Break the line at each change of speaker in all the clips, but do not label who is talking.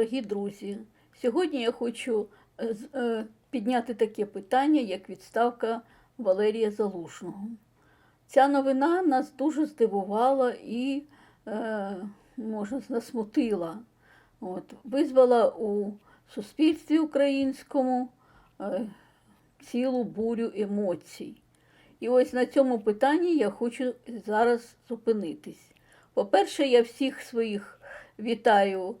Дорогі друзі! Сьогодні я хочу е, е, підняти таке питання, як відставка Валерія Залужного. Ця новина нас дуже здивувала і, е, може, засмутила. От, визвала у суспільстві українському цілу бурю емоцій. І ось на цьому питанні я хочу зараз зупинитись. По-перше, я всіх своїх вітаю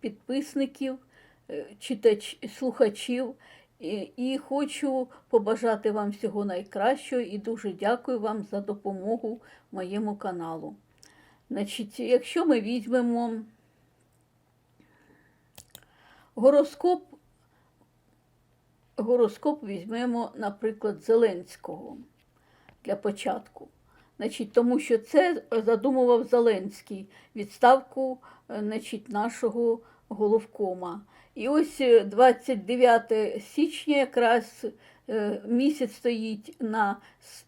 підписників, е, читач, слухачів і хочу побажати вам всього найкращого і дуже дякую вам за допомогу моєму каналу. Значить, якщо ми візьмемо гороскоп, гороскоп візьмемо, наприклад, Зеленського для початку. Значить, тому що це задумував Зеленський відставку е, значить, нашого головкома. І ось е, 29 січня якраз е, місяць стоїть на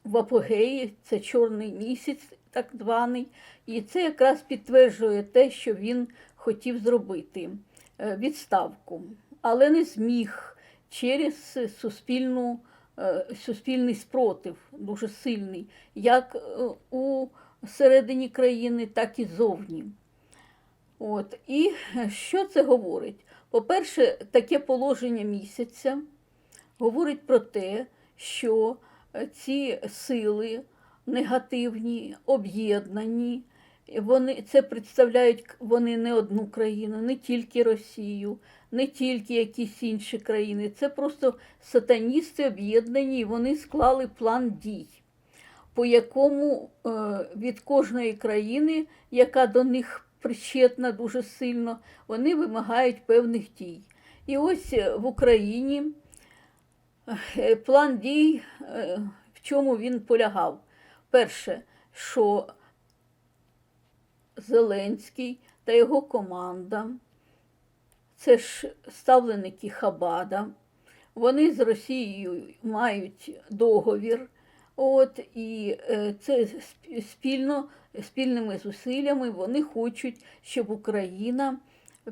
в апогеї, це чорний місяць, так званий, і це якраз підтверджує те, що він хотів зробити е, відставку, але не зміг через суспільну е, суспільний спротив дуже сильний, як е, у середині країни, так і зовні. От. І що це говорить? По-перше, таке положення місяця говорить про те, що е, ці сили негативні, об'єднані, вони це представляють вони не одну країну, не тільки Росію, не тільки якісь інші країни. Це просто сатаністи об'єднані, і вони склали план дій, по якому е, від кожної країни, яка до них причетна дуже сильно, вони вимагають певних дій. І ось е, в Україні е, план дій, в чому він полягав? Перше, що Зеленський та його команда, це ж ставленики Хабада, вони з Росією мають договір. От, і е, це сп- спільно, спільними зусиллями вони хочуть, щоб Україна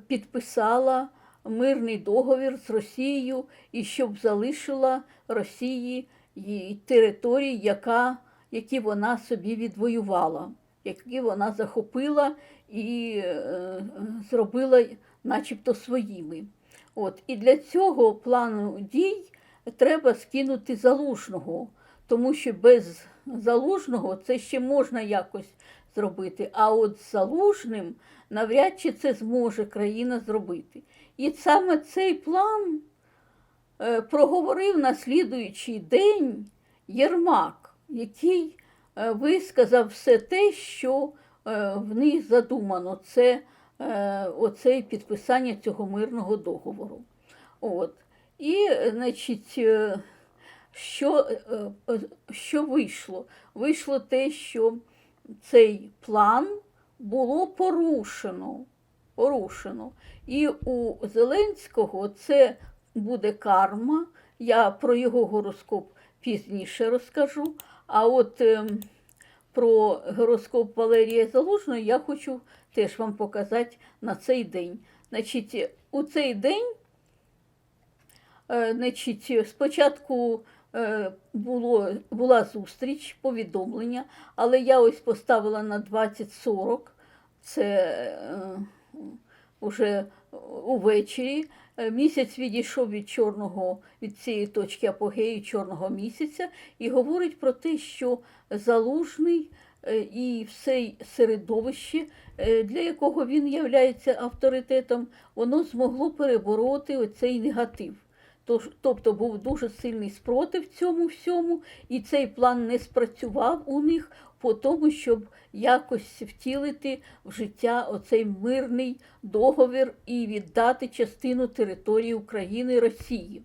підписала мирний договір з Росією і щоб залишила Росії її території, яка, які вона собі відвоювала, які вона захопила і е, зробила начебто своїми. От. І для цього плану дій треба скинути залужного, тому що без залужного це ще можна якось зробити. А от з залужним навряд чи це зможе країна зробити. І саме цей план е, проговорив на слідуючий день Єрмак, який висказав все те, що е, в них задумано. Це е, оце підписання цього мирного договору. От. І, е, значить, е, що, е, е, що вийшло? Вийшло те, що цей план було порушено. порушено. І у Зеленського це буде карма. Я про його гороскоп пізніше розкажу. А от ем, про гороскоп Валерія Залужного я хочу теж вам показати на цей день. Значить, у цей день Е, Значить, спочатку е, було, була зустріч, повідомлення, але я ось поставила на 20.40, це е, уже увечері. Е, Місяць відійшов від чорного, від цієї точки апогею чорного місяця і говорить про те, що залужний е, і все середовище, е, для якого він являється авторитетом, воно змогло перебороти оцей негатив. Тобто був дуже сильний спротив цьому всьому, і цей план не спрацював у них по тому, щоб якось втілити в життя оцей мирний договір і віддати частину території України Росії.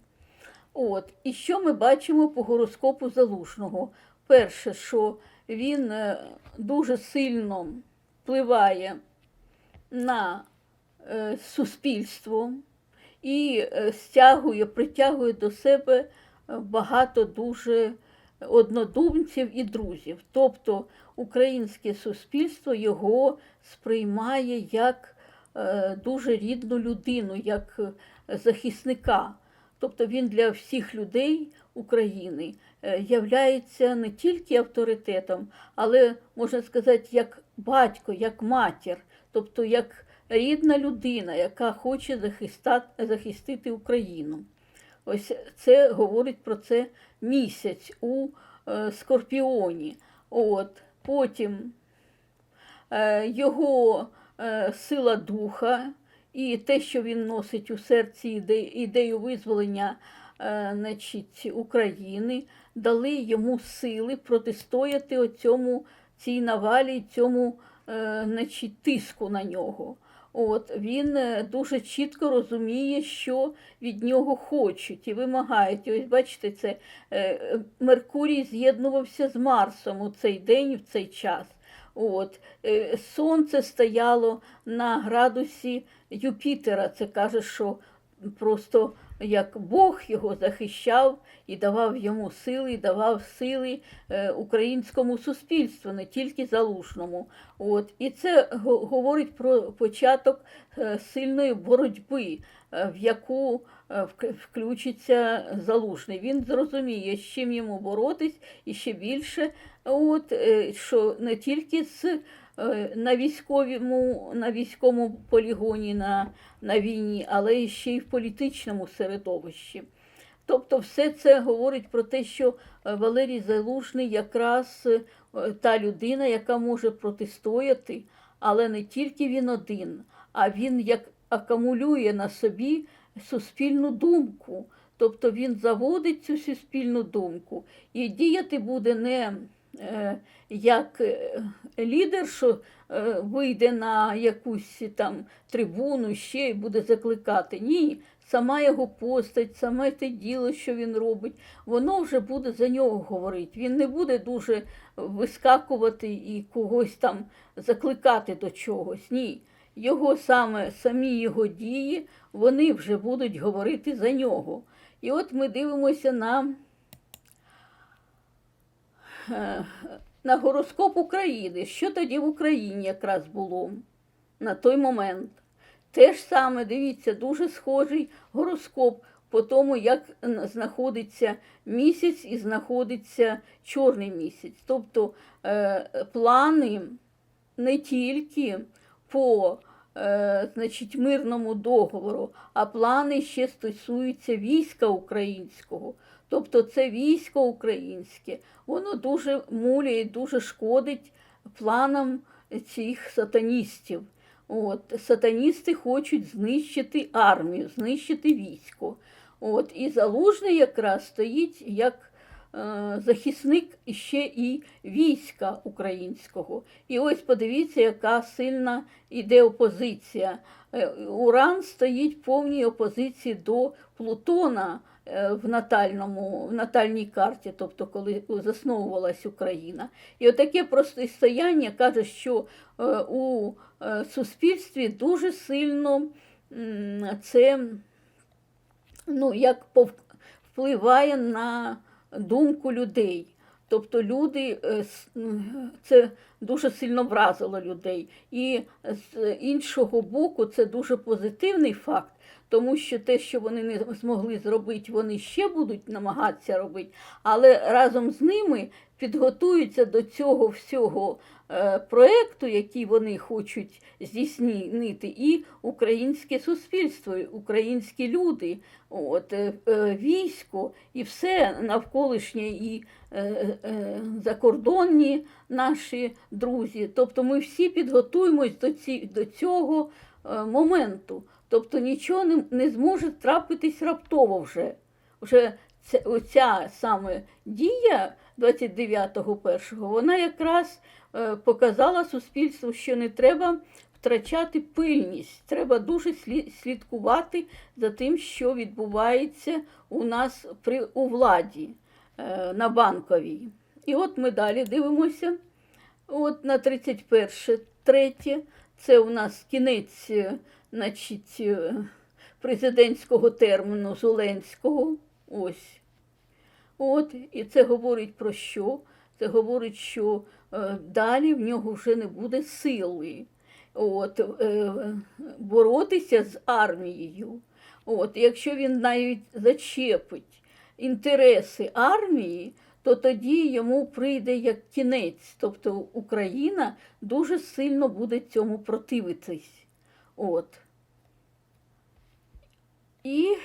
От. І що ми бачимо по гороскопу Залужного? Перше, що він е, дуже сильно впливає на е, суспільство і е, стягує, притягує до себе е, багато дуже однодумців і друзів. Тобто українське суспільство його сприймає як е, дуже рідну людину, як захисника. Тобто він для всіх людей України являється не тільки авторитетом, але можна сказати, як батько, як матір, тобто як рідна людина, яка хоче захистити Україну. Ось це говорить про це місяць у е, Скорпіоні. От, потім е, його е, сила духа і те, що він носить у серці іде- ідею визволення значить, України, дали йому сили протистояти оцьому, цій навалі, цьому значить, тиску на нього. От, він е, дуже чітко розуміє, що від нього хочуть і вимагають. І ось бачите, це е, Меркурій з'єднувався з Марсом у цей день, в цей час. От, е, сонце стояло на градусі Юпітера. Це каже, що просто як Бог його захищав і давав йому сили, і давав сили е, українському суспільству, не тільки залушному. От. І це го- говорить про початок е, сильної боротьби, е, в яку включиться залужний. Він зрозуміє, з чим йому боротись, і ще більше, от, е, що не тільки з е, на військовому, на військовому полігоні, на, на війні, але ще й в політичному середовищі. Тобто все це говорить про те, що е, Валерій Залужний якраз е, та людина, яка може протистояти, але не тільки він один, а він як акумулює на собі суспільну думку. Тобто він заводить цю суспільну думку і діяти буде не е, як е, лідер, що е, вийде на якусь там трибуну ще і буде закликати. Ні, сама його постать, саме те діло, що він робить, воно вже буде за нього говорити. Він не буде дуже вискакувати і когось там закликати до чогось. Ні. Його саме самі його дії, вони вже будуть говорити за нього. І от ми дивимося на, е, на гороскоп України. Що тоді в Україні якраз було на той момент? Те ж саме, дивіться, дуже схожий гороскоп по тому, як знаходиться місяць і знаходиться чорний місяць. Тобто е, плани не тільки по е, значить, мирному договору, а плани ще стосуються війська українського. Тобто це військо українське, воно дуже муляє, дуже шкодить планам цих сатаністів. От, сатаністи хочуть знищити армію, знищити військо. От, і залужний якраз стоїть як захисник ще і війська українського. І ось подивіться, яка сильна іде опозиція. Е, Уран стоїть в повній опозиції до Плутона е, в натальному, в натальній карті, тобто коли засновувалась Україна. І отаке протистояння каже, що е, у е, суспільстві дуже сильно це ну, як пов- впливає на думку людей. Тобто люди е, м, це дуже сильно вразило людей. І з іншого боку, це дуже позитивний факт, тому що те, що вони не змогли зробити, вони ще будуть намагатися робити, але разом з ними підготуються до цього всього е, проекту, який вони хочуть здійснити, і українське суспільство, українські люди, от, е, е, військо і все навколишнє і закордонні наші друзі. Тобто ми всі підготуємось до, ці, до цього моменту. Тобто нічого не, не зможе трапитись раптово вже. Вже ця, оця саме дія 29.01, вона якраз е, показала суспільству, що не треба втрачати пильність. Треба дуже слідкувати за тим, що відбувається у нас при у владі е, на банковій. І от ми далі дивимося. От на 31 третє, це у нас кінець е, значить, президентського терміну Зеленського. Ось. От, і це говорить про що? Це говорить, що е, далі в нього вже не буде сили от, е, боротися з армією. От, якщо він навіть зачепить інтереси армії, то тоді йому прийде як кінець. Тобто Україна дуже сильно буде цьому противитись. От. І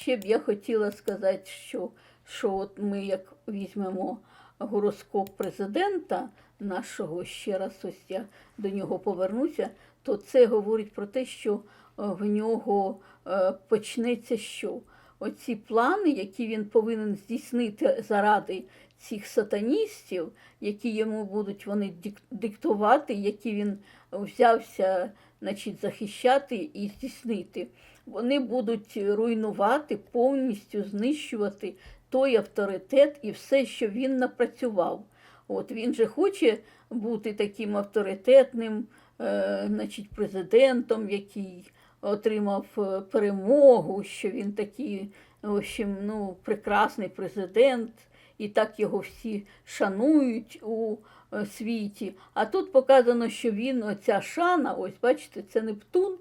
ще б я хотіла сказати, що, що от ми як візьмемо гороскоп президента нашого, ще раз ось я до нього повернуся, то це говорить про те, що е, в нього е, почнеться що? Оці плани, які він повинен здійснити заради цих сатаністів, які йому будуть вони диктувати, які він взявся значить, захищати і здійснити. Вони будуть руйнувати, повністю знищувати той авторитет і все, що він напрацював. От він же хоче бути таким авторитетним, е, значить, президентом, який отримав е, перемогу, що він такий, в общем, ну, прекрасний президент, і так його всі шанують у е, світі. А тут показано, що він, оця шана, ось бачите, це Нептун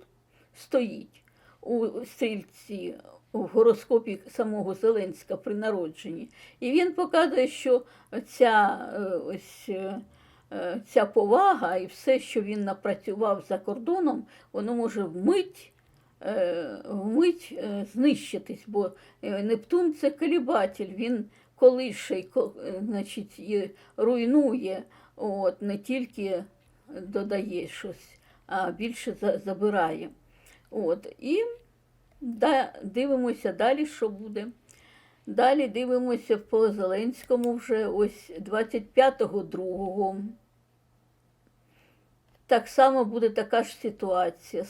стоїть у стрільці в гороскопі самого Зеленська при народженні. І він показує, що ця, е, ось, е, ця повага і все, що він напрацював за кордоном, воно може вмить, е, вмить знищитись, бо Нептун це колібатель, він колише, значить, і руйнує, от, не тільки додає щось, а більше забирає. От, і да, дивимося далі, що буде. Далі дивимося по Зеленському вже ось 25.02. Так само буде така ж ситуація.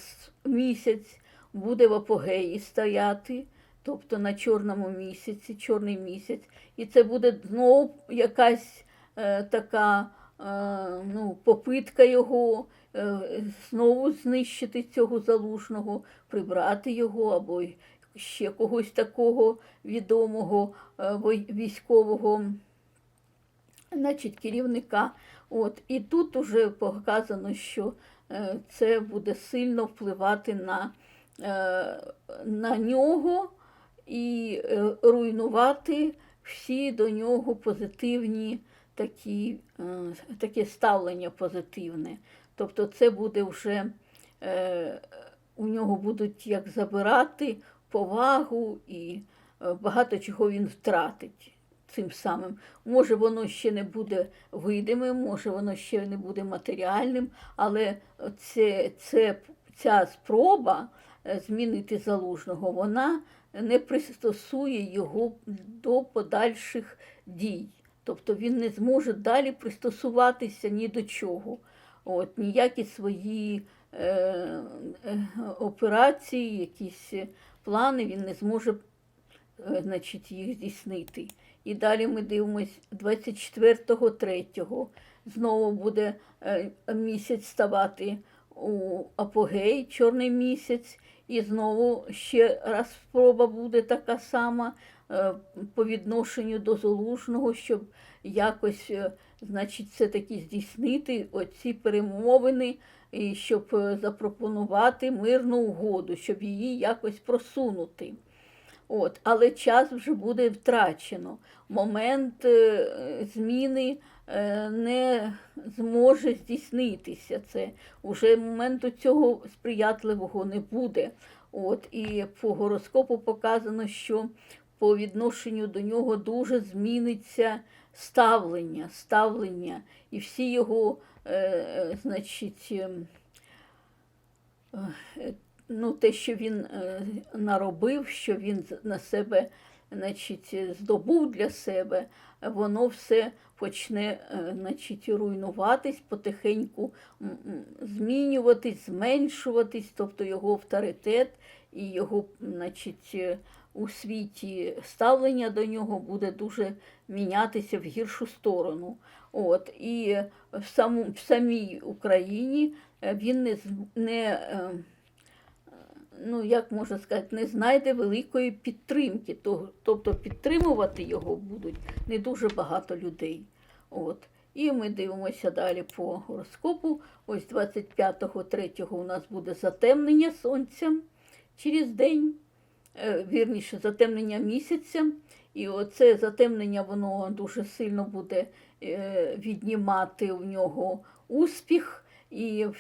Місяць буде в апогеї стояти, тобто на чорному місяці, чорний місяць. І це буде знову якась е, така е, ну, попитка його знову знищити цього залужного, прибрати його або ще когось такого відомого е, військового значить, керівника. От. І тут уже показано, що е, це буде сильно впливати на, е, на нього і е, руйнувати всі до нього позитивні такі, е, таке ставлення позитивне. Тобто це буде вже е, у нього будуть як забирати повагу і е, багато чого він втратить цим самим. Може, воно ще не буде видимим, може, воно ще не буде матеріальним, але це, це, ця спроба е, змінити залужного, вона не пристосує його до подальших дій. Тобто він не зможе далі пристосуватися ні до чого. От, ніякі свої е, е, операції, якісь плани він не зможе е, значить, їх здійснити. І далі ми дивимось 24.03. Знову буде е, місяць ставати у апогей, чорний місяць, і знову ще раз спроба буде така сама е, по відношенню до залужного, щоб якось, е, значить, все-таки здійснити оці перемовини, і щоб е, запропонувати мирну угоду, щоб її якось просунути. От, але час вже буде втрачено. Момент е, зміни е, не зможе здійснитися. Це уже моменту цього сприятливого не буде. От, і по гороскопу показано, що по відношенню до нього дуже зміниться ставлення, ставлення. І всі його, е, е, значить, ем, е, ну, те, що він е, наробив, що він на себе значить, здобув для себе, воно все почне е, значить, руйнуватись, потихеньку змінюватись, зменшуватись, тобто його авторитет і його значить, е, у світі ставлення до нього буде дуже мінятися в гіршу сторону. От, і в, саму, в самій Україні е, він не, не е, ну як можна сказати, не знайде великої підтримки. Тобто підтримувати його будуть не дуже багато людей. От. І ми дивимося далі по гороскопу. Ось 25.3 у нас буде затемнення сонця через день, вірніше, затемнення місяця. І оце затемнення воно дуже сильно буде е, віднімати у нього успіх і е,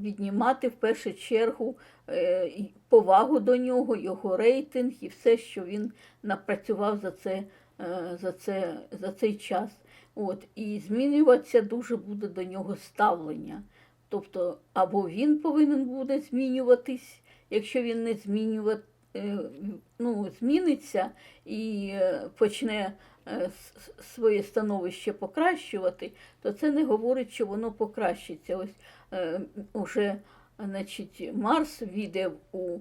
віднімати в першу чергу е, повагу до нього, його рейтинг і все, що він напрацював за, це, е, за, це, за цей час. От, і змінюватися дуже буде до нього ставлення. Тобто, або він повинен буде змінюватись, якщо він не змінювати, ну, зміниться і е, почне е, своє становище покращувати, то це не говорить, що воно покращиться. Ось е, уже значить, Марс війде у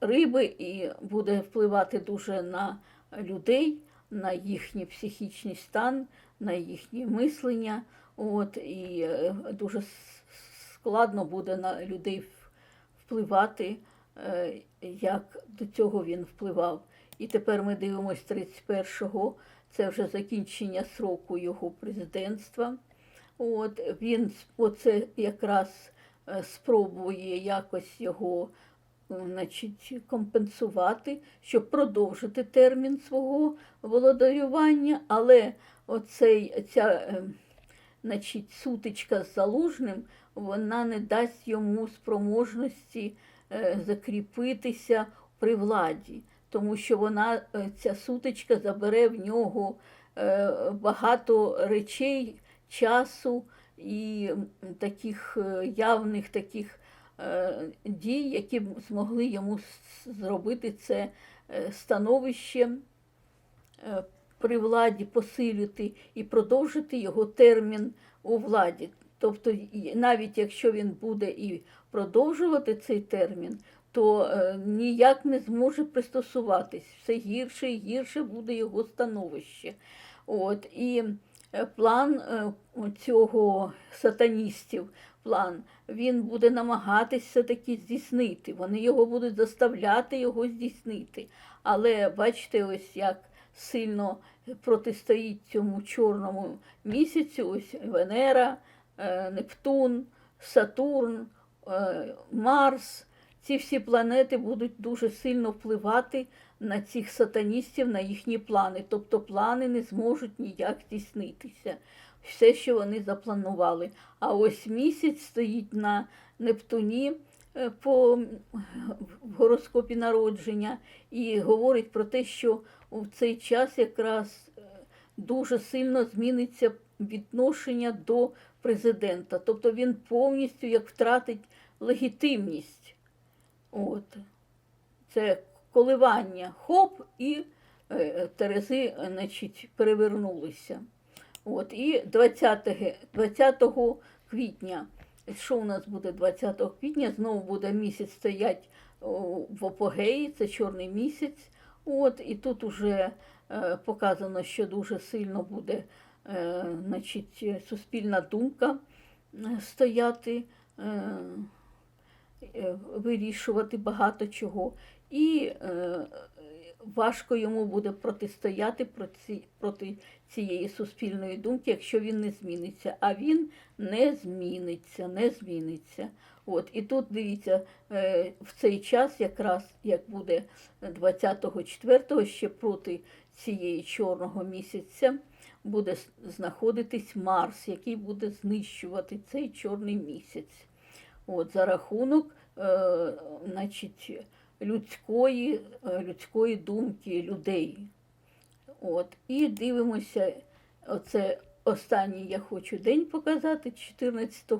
риби і буде впливати дуже на людей, на їхній психічний стан, на їхнє мислення. От, і е, дуже складно буде на людей впливати, е, як до цього він впливав. І тепер ми дивимося 31-го, це вже закінчення сроку його президентства. От, він оце якраз е, спробує якось його е, значить, компенсувати, щоб продовжити термін свого володарювання, але оцей, ця е, значить, сутичка з залужним, вона не дасть йому спроможності е, закріпитися при владі, тому що вона, е, ця сутичка забере в нього е, багато речей, часу і таких е, явних таких е, дій, які б змогли йому зробити це е, становище е, при владі посилити і продовжити його термін у владі. Тобто, навіть якщо він буде і продовжувати цей термін, то е, ніяк не зможе пристосуватись. Все гірше і гірше буде його становище. От, і е, план е, цього сатаністів, план, він буде намагатись все-таки здійснити. Вони його будуть заставляти його здійснити. Але бачите, ось як сильно протистоїть цьому чорному місяцю, ось Венера, Нептун, Сатурн, Марс. Ці всі планети будуть дуже сильно впливати на цих сатаністів, на їхні плани. Тобто плани не зможуть ніяк здійснитися. Все, що вони запланували. А ось місяць стоїть на Нептуні е, по в гороскопі народження і говорить про те, що у цей час якраз е, дуже сильно зміниться відношення до президента. Тобто він повністю як втратить легітимність. От. Це коливання хоп і е, Терези значить, перевернулися. От. І 20, 20 квітня, що у нас буде 20 квітня? Знову буде місяць стоять в апогеї, це чорний місяць. От, і тут уже е, показано, що дуже сильно буде значить, суспільна думка е, стояти. Е, е, вирішувати багато чого. І е, важко йому буде протистояти проти, цієї суспільної думки, якщо він не зміниться. А він не зміниться, не зміниться. От, і тут дивіться, е, в цей час, якраз як буде 24-го, ще проти цієї чорного місяця, буде знаходитись Марс, який буде знищувати цей чорний місяць. От, за рахунок е, значить, людської, е, людської думки людей. От, і дивимося, оце останній я хочу день показати, 14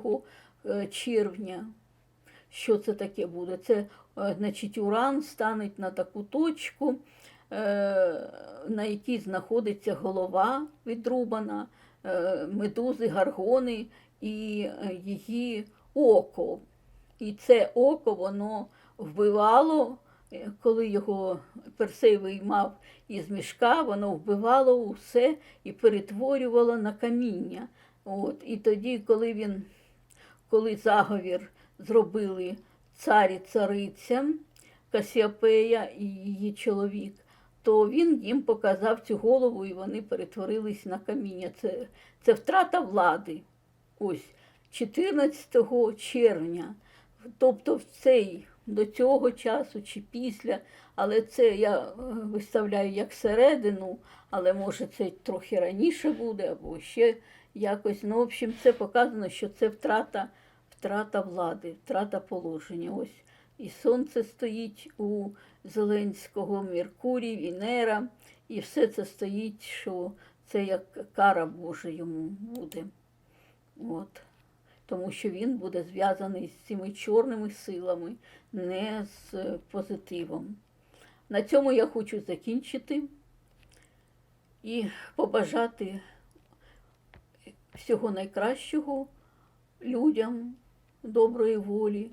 е, червня. Що це таке буде? Це, е, значить, Уран стане на таку точку, на якій знаходиться голова відрубана, е, медузи, гаргони і е, її око. І це око воно вбивало, е, коли його Персей виймав із мішка, воно вбивало усе і перетворювало на каміння. От. І тоді, коли він, коли заговір зробили царі цариця Касіопея і її чоловік, то він їм показав цю голову, і вони перетворились на каміння. Це, це втрата влади. Ось 14 червня. Тобто в цей до цього часу чи після, але це я е, виставляю як середину, але може це трохи раніше буде, або ще якось. Ну, в общем, це показано, що це втрата, втрата влади, втрата положення. Ось і сонце стоїть у Зеленського, Меркурій, Венера, і все це стоїть, що це як кара Божа йому буде. От. Тому що він буде зв'язаний з цими чорними силами, не з позитивом. На цьому я хочу закінчити і побажати всього найкращого людям доброї волі,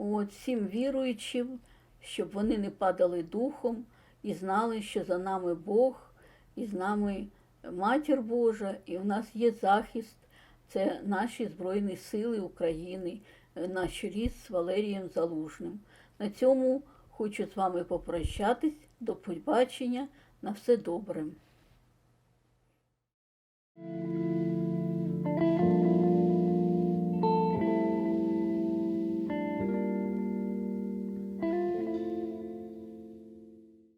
от, всім віруючим, щоб вони не падали духом і знали, що за нами Бог, і з нами Матір Божа, і в нас є захист, це наші Збройні Сили України, е, наш ріс з Валерієм Залужним. На цьому хочу з вами попрощатись. До побачення. На все добре.